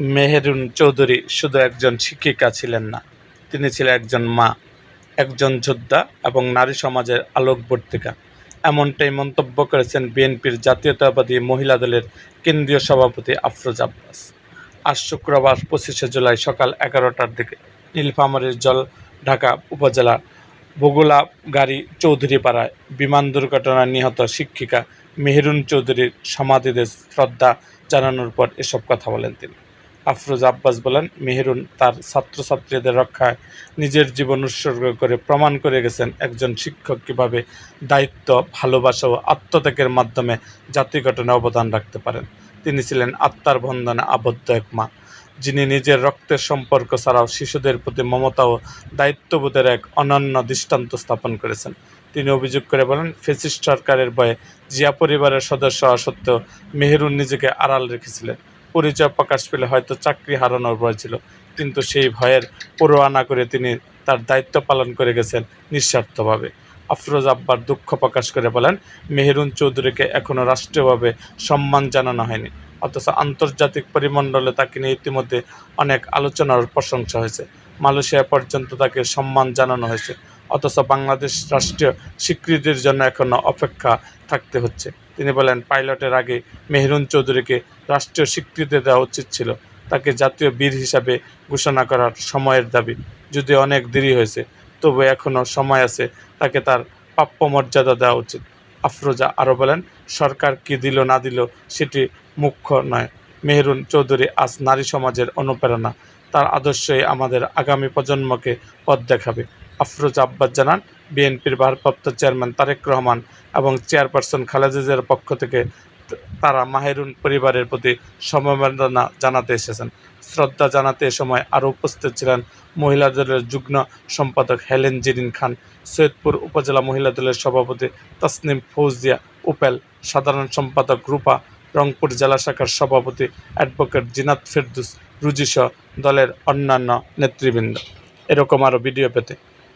মেহেরুন চৌধুরী শুধু একজন শিক্ষিকা ছিলেন না, তিনি ছিলেন একজন মা, একজন যোদ্ধা এবং নারী সমাজের আলোকবর্তিকা। এমনটাই মন্তব্য করেছেন বিএনপির জাতীয়তাবাদী মহিলা দলের কেন্দ্রীয় সভাপতি আফরোজ আব্বাস। আজ শুক্রবার পঁচিশে জুলাই সকাল এগারোটার দিকে নীলফামারীর জল ঢাকা উপজেলা বগুলা গাড়ি চৌধুরীপাড়ায় বিমান দুর্ঘটনায় নিহত শিক্ষিকা মেহেরুন চৌধুরীর সমাধিতে শ্রদ্ধা জানানোর পর এসব কথা বলেন তিনি। আফরোজ আব্বাস বলেন, মেহেরুন তার ছাত্রছাত্রীদের রক্ষায় নিজের জীবন উৎসর্গ করে প্রমাণ করে গেছেন একজন শিক্ষক কীভাবে দায়িত্ব, ভালোবাসা ও আত্মত্যাগের মাধ্যমে জাতি গঠনে অবদান রাখতে পারেন। তিনি ছিলেন আত্মার বন্ধনে আবদ্ধ এক মা, যিনি নিজের রক্তের সম্পর্ক ছাড়াও শিশুদের প্রতি মমতা ও দায়িত্ববোধের এক অনন্য দৃষ্টান্ত স্থাপন করেছেন। তিনি অভিযোগ করে বলেন, ফেসিস্ট সরকারের ভয়ে জিয়া পরিবারের সদস্য হওয়া সত্ত্বেও মেহেরুন নিজেকে আড়াল রেখেছিলেন। পরিচয় প্রকাশ পেলে হয়তো চাকরি হারানোর ভয় ছিল। কিন্তু সেই ভয়ের পরোয়া না করে তিনি তার দায়িত্ব পালন করে গেছেন নিঃস্বার্থভাবে। আফরোজ আব্বার দুঃখ প্রকাশ করে বলেন, মেহেরুন চৌধুরীকে এখনও রাষ্ট্রীয়ভাবে সম্মান জানানো হয়নি। অথচ আন্তর্জাতিক পরিমণ্ডলে তাকে নিয়ে ইতিমধ্যে অনেক আলোচনার প্রশংসা হয়েছে। মালয়েশিয়া পর্যন্ত তাকে সম্মান জানানো হয়েছে। অথচ বাংলাদেশ রাষ্ট্রীয় স্বীকৃতির জন্য এখনও অপেক্ষা থাকতে হচ্ছে। তিনি বলেন, পাইলটের আগে মেহরুন চৌধুরীকে রাষ্ট্রীয় স্বীকৃতি দেওয়া উচিত ছিল। তাকে জাতীয় বীর হিসাবে ঘোষণা করার সময়ের দাবি। যদি অনেক দেরি হয়েছে, তবু এখনও সময় আছে তাকে তার প্রাপ্য মর্যাদা দেওয়া উচিত। আফরোজা আরও বলেন, সরকার কি দিল না দিল সেটি মুখ্য নয়। মেহরুন চৌধুরী আজ নারী সমাজের অনুপ্রেরণা। তার আদর্শই আমাদের আগামী প্রজন্মকে পথ দেখাবে। আফরোজ আব্বাস জানান, বিএনপির ভারপ্রাপ্ত চেয়ারম্যান তারেক রহমান এবং চেয়ারপারসন খালেদা জিয়ার পক্ষ থেকে তারা মাহেরুন পরিবারের প্রতি সমবেদনা জানাতে এসেছেন। শ্রদ্ধা জানাতে এ সময় আরও উপস্থিত ছিলেন মহিলা দলের যুগ্ম সম্পাদক হেলেন জেরিন খান, সৈয়দপুর উপজেলা মহিলা দলের সভাপতি তসনিম ফৌজিয়া, উপেল সাধারণ সম্পাদক রূপা, রংপুর জেলা শাখার সভাপতি অ্যাডভোকেট জিনাত ফেরদুস রুজিসহ দলের অন্যান্য নেতৃবৃন্দ। এরকম আরও ভিডিও পেতে